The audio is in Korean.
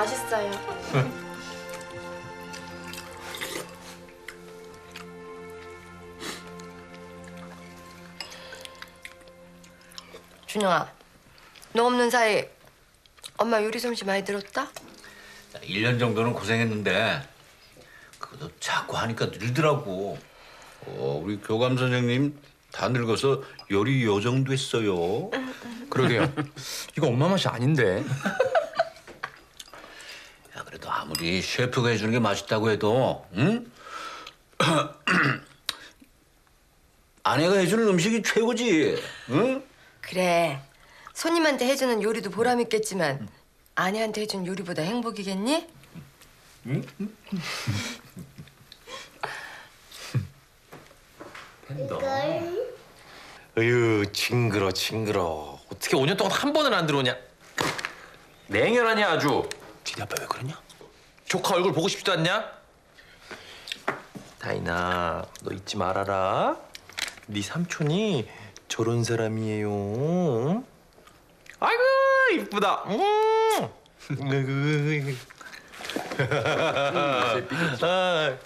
맛있어요. 준영아, 너 없는 사이 엄마 요리 솜씨 많이 들었다? 1년 정도는 고생했는데 그래도 자꾸 하니까 늘더라고. 어, 우리 교감 선생님 다 늙어서 요리 요정 됐어요. 그러게요. 이거 엄마 맛이 아닌데. 야, 그래도 아무리 셰프가 해주는 게 맛있다고 해도, 응? 아내가 해주는 음식이 최고지, 응? 그래. 손님한테 해주는 요리도 보람 있겠지만 아내한테 해준 요리보다 행복이겠니? 으유 징그러 징그러. 어떻게 5년 동안 한 번은 안 들어오냐? 냉혈하냐 아주. 지네 아빠 왜 그러냐? 조카 얼굴 보고 싶지도 않냐? 다이나 너 잊지 말아라. 네 삼촌이 저런 사람이에요. 아이고 이쁘다. 음. 아이고. 아,